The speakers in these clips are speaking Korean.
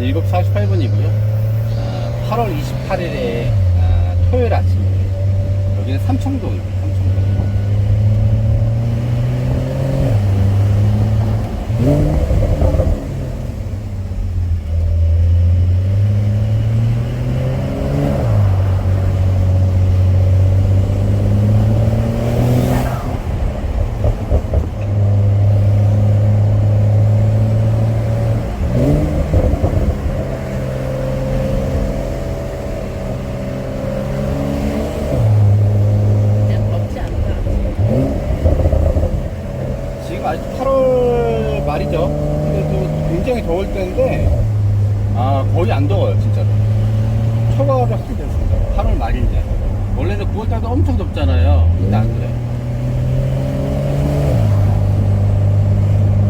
7시 48분이고요. 8월 28일에 아, 토요일 아침입니다. 여기는 삼청동입니다. 삼청동. 그냥 덥지 않다. 지금 아직 8월 말이죠. 근데 또 굉장히 더울 때인데, 아, 거의 안 더워요, 진짜로. 초과를 하게 됐습니다. 8월 말인데. 원래는 9월 달도 엄청 덥잖아요. 근데 안 그래요.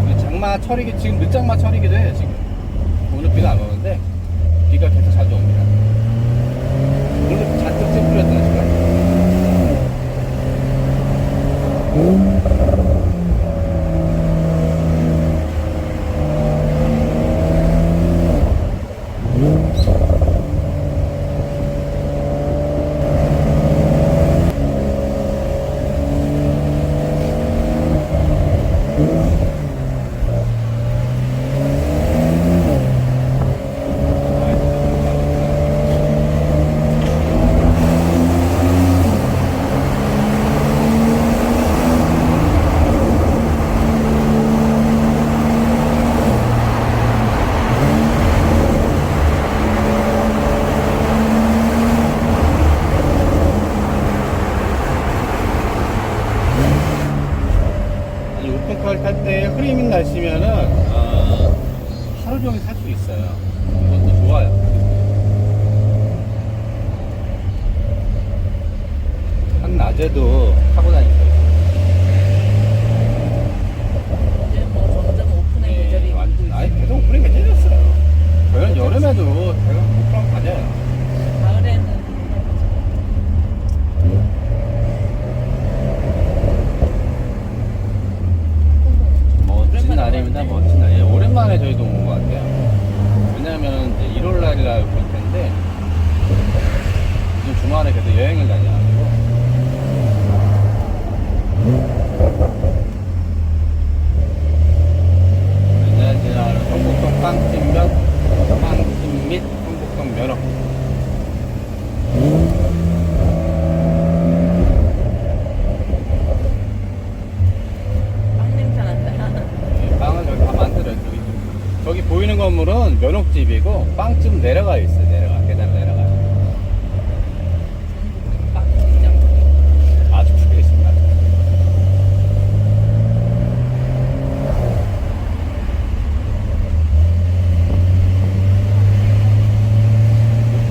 그 장마 철이기, 지금 늦장마 철이기도 해요, 지금. 오늘 비가 안 오는데, 비가 계속 자주 옵니다. 오늘 잔뜩 찌푸렸잖아요, 지금. 아니 오픈카를 탈 때 흐리는 날씨면은 어, 하루 종일 탈 수 있어요. 이것도 좋아요. 한낮에도 타고 다니세요. 이제 뭐 점점 오픈의 계절이 네, 완전 아니 계속 오픈이 괜찮았어요. 저는 여름에도 제가 오픈하고 다녀요. 가을에는 멋진 날입니다. 멋진 날이에요. 오랜만에 저희도 온 것 같아요. 왜냐면 이제 1월 날이라 그럴 텐데 요즘 주말에 계속 여행을 다녀가지고 옛날에 성북동 빵찜면 빵찜 및 성북동 면허 빵 냄새 난다. 네, 빵은 여기 다 만들어요. 저기, 저기 보이는 건물은 면옥집이고 빵집 내려가 있어요. 내려가 계단 내려가. 아주 크게 있습니다.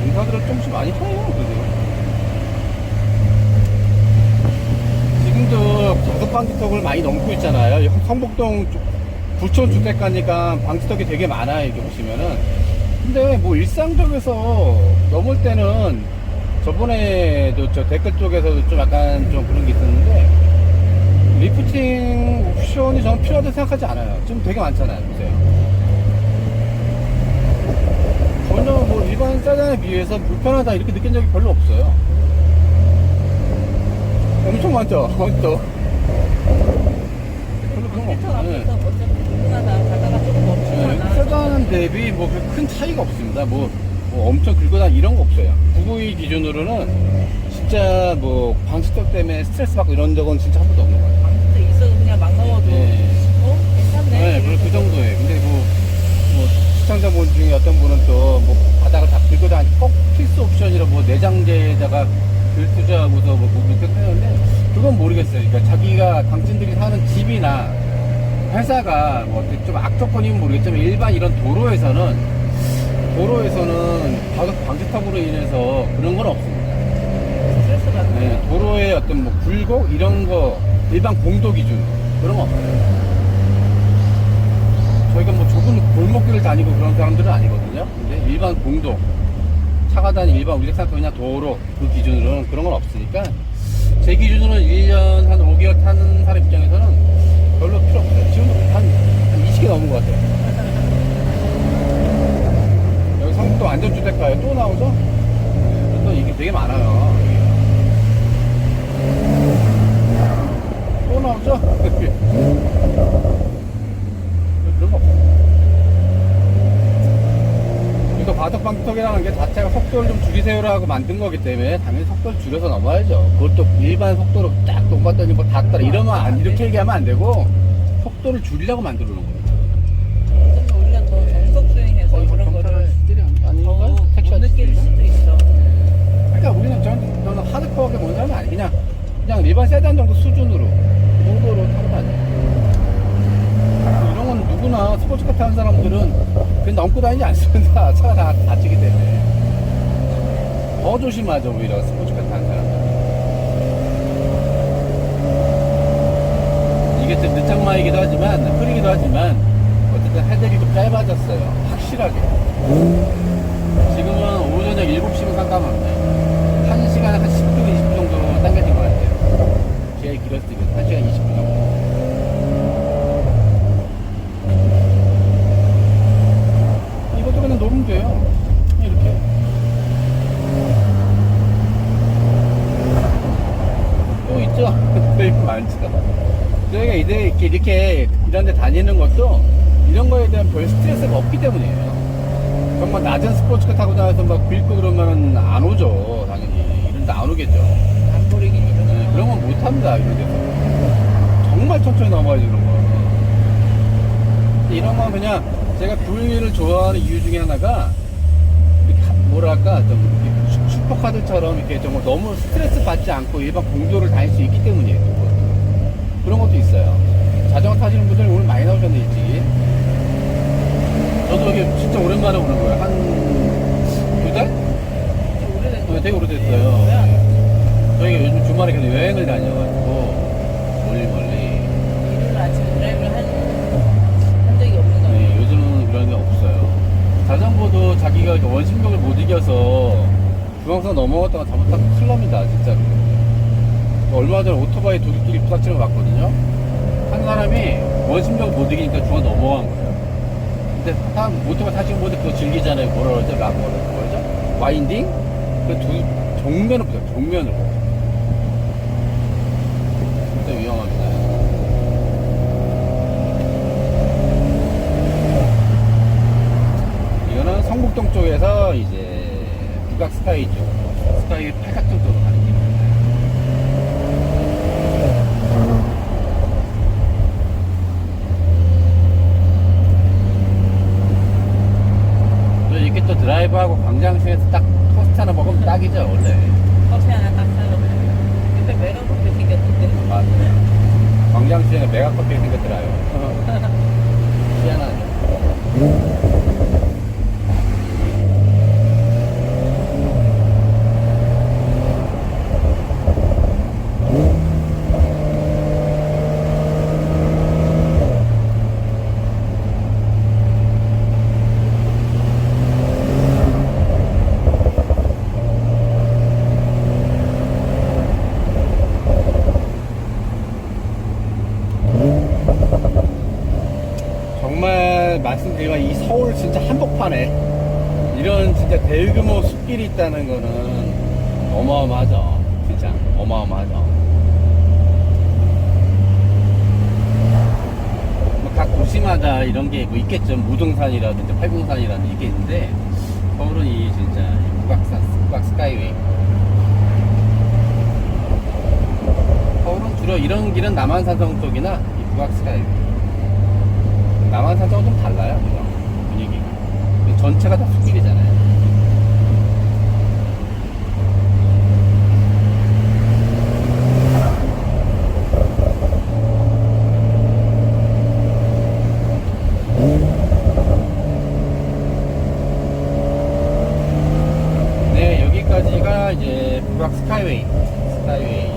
공사들은 조금씩 많이 해요, 그래도. 지금도 계속 방지턱을 많이 넘고 있잖아요. 이 성북동 쪽- 부촌 주택가니까 방지턱이 되게 많아요, 이렇게 보시면은. 근데 뭐 일상적에서 넘을 때는 저번에도 저 댓글 쪽에서도 좀 약간 좀 그런 게 있었는데 리프팅 옵션이 저는 필요하다고 생각하지 않아요. 지금 되게 많잖아요. 보세요. 전혀 뭐 일반 짜장에 비해서 불편하다 이렇게 느낀 적이 별로 없어요. 엄청 많죠? 또. 없어요. 네. 앞에서 어차피 불편하다 가다가 조금 네. 세단 대비 뭐 큰 차이가 없습니다. 뭐, 뭐 엄청 긁거나 이런 거 없어요. 992 기준으로는 진짜 뭐 방지턱 때문에 스트레스 받고 이런 적은 진짜 한 번도 없는 거예요. 방지턱 있어도 그냥 막 넣어도 네. 어? 괜찮네. 네, 그그 정도예요. 근데 뭐, 뭐 시청자분 중에 어떤 분은 또 뭐 바닥을 다 긁고 다니 꼭 필수 옵션이라 뭐 내장재에다가 들투자하고서 뭐 무슨 뜻하는데 그건 모르겠어요. 그러니까 자기가 당신들이 사는 집이나 회사가 뭐 어떻게 좀 악조건이면 모르겠지만 일반 이런 도로에서는 도로에서는 바닥 방지턱으로 인해서 그런 건 없습니다. 스트레스 받는 네, 도로의 어떤 뭐 굴곡 이런 거 일반 공도 기준 그런 거 없어요. 저희가 뭐 좁은 골목길을 다니고 그런 사람들은 아니거든요. 근데 일반 공도 차가 다니는 일반 우리 생각하는 그냥 도로 그 기준으로는 그런 건 없으니까 제 기준으로는 1년 한 5개월 타는 사람 입장에서는 별로 필요 없어요. 지금도 한, 한 20개 넘은 것 같아요. 여기 상도 안전주택가에 또 나오죠? 또 이게 되게 많아요. 또 나오죠? 그런 거 이거 바둑방떡이라는 게 자체가 속도를 좀 줄이세요라고 만든 거기 때문에 당연히 속도를 줄여서 넘어야죠. 그것도 일반 속도로 딱 동봤더니 뭐 닿더라 이러면 안, 이렇게 얘기하면 안 되고 속도를 줄이려고 만들어 놓은 거예요. 그러면 우리가 더 정속 수행해서 그런 거를 아니 더못 택시 느낄 아저씨인가? 수도 있어. 그러니까 우리는 저는, 저는 하드코어하게 뭔 사람은 아니 그냥 그냥 일반 세단 정도 수준으로 그 정도로 타고 다녀. 이런 건 누구나 스포츠카 타는 사람들은 그냥 넘고 다니지 않습니다. 차가 다 다치기 때문에 더 조심하죠 오히려 스포츠카 타는 사람들. 이게 좀 늦장마이기도 하지만 흐리기도 하지만 어쨌든 헤드이 좀 짧아졌어요. 확실하게. 지금은 오후 저녁 7시면 깜깜합니다. 1시간에 한 10분, 20분 정도 당겨진 것 같아요. 제일 길었을 때 1시간 20분 정도. 이것도 그냥 놓으면 돼요. 그냥 이렇게. 또 있죠? 되게 많죠. 저희가 이제 이렇게, 이렇게 이런 데 다니는 것도 이런 거에 대한 별 스트레스가 없기 때문이에요. 정말 낮은 스포츠카 타고 다녀서 막 긁고 그러면 안 오죠, 당연히. 이런 데 안 오겠죠. 안 버리긴. 네, 그런 건 못 합니다, 이런 데서. 정말 천천히 넘어야지, 그런 거. 이런 건 그냥 제가 불미를 좋아하는 이유 중에 하나가 뭐랄까, 좀 슈- 슈퍼카들처럼 이렇게 정말 너무 스트레스 받지 않고 일반 공도를 다닐 수 있기 때문이에요. 그것도. 그런 것도 있어요. 자전거 타시는 분들 오늘 많이 나오셨네, 일찍. 저도 이게 진짜 오랜만에 오는 거예요. 한 두 달? 오래된 네, 되게 오래됐어요. 뭐야? 저희가 요즘 주말에 계속 여행을 다녀가지고 멀리 멀리. 일요일 아침에 드라이브를 한, 한 적이 없는 거야. 네, 요즘은 그런 게 없어요. 자전거도 자기가 원심력을 못 이겨서 중앙선 넘어갔다가 잘못하면 큰일 납니다, 진짜로. 얼마 전에 오토바이 도둑들이 부닥치는 거 봤거든요. 한 사람이 원심력을 못 이기니까 중앙 넘어간 거예요. 근데 다 오토바이 타시는 분들 그거 즐기잖아요. 뭐라 그러죠? 락, 뭐라 그러죠? 와인딩? 그 두, 정면으로 부닥 정면으로. 진짜 위험합니다. 이거는 성북동 쪽에서 이제 스카이 쪽, 스카이 팔각정 쪽으로 가는. 그리고 이렇게 또 드라이브하고 광장시에서 딱 토스트 하나 먹으면 딱이죠, 원래. 커피 하나 딱 사놓으면. 근데 메가 커피 생겼는데. 맞아요. 광장시에는 메가커피 생겼더라요. 희한하죠. 정말 말씀드리면 이 서울 진짜 한복판에 이런 진짜 대규모 숲길이 있다는 거는 어마어마하죠. 진짜 어마어마하죠. 뭐각 도시마다 이런 게 뭐 있겠죠. 무등산이라든지 팔공산이라든지 있는데 서울은 이 진짜 이 북악산, 북악 스카이웨이. 서울은 주로 이런 길은 남한산성 쪽이나 이 북악 스카이웨이. 남한산성은 좀 달라요, 분위기가. 전체가 다 숲길이잖아요. 네, 여기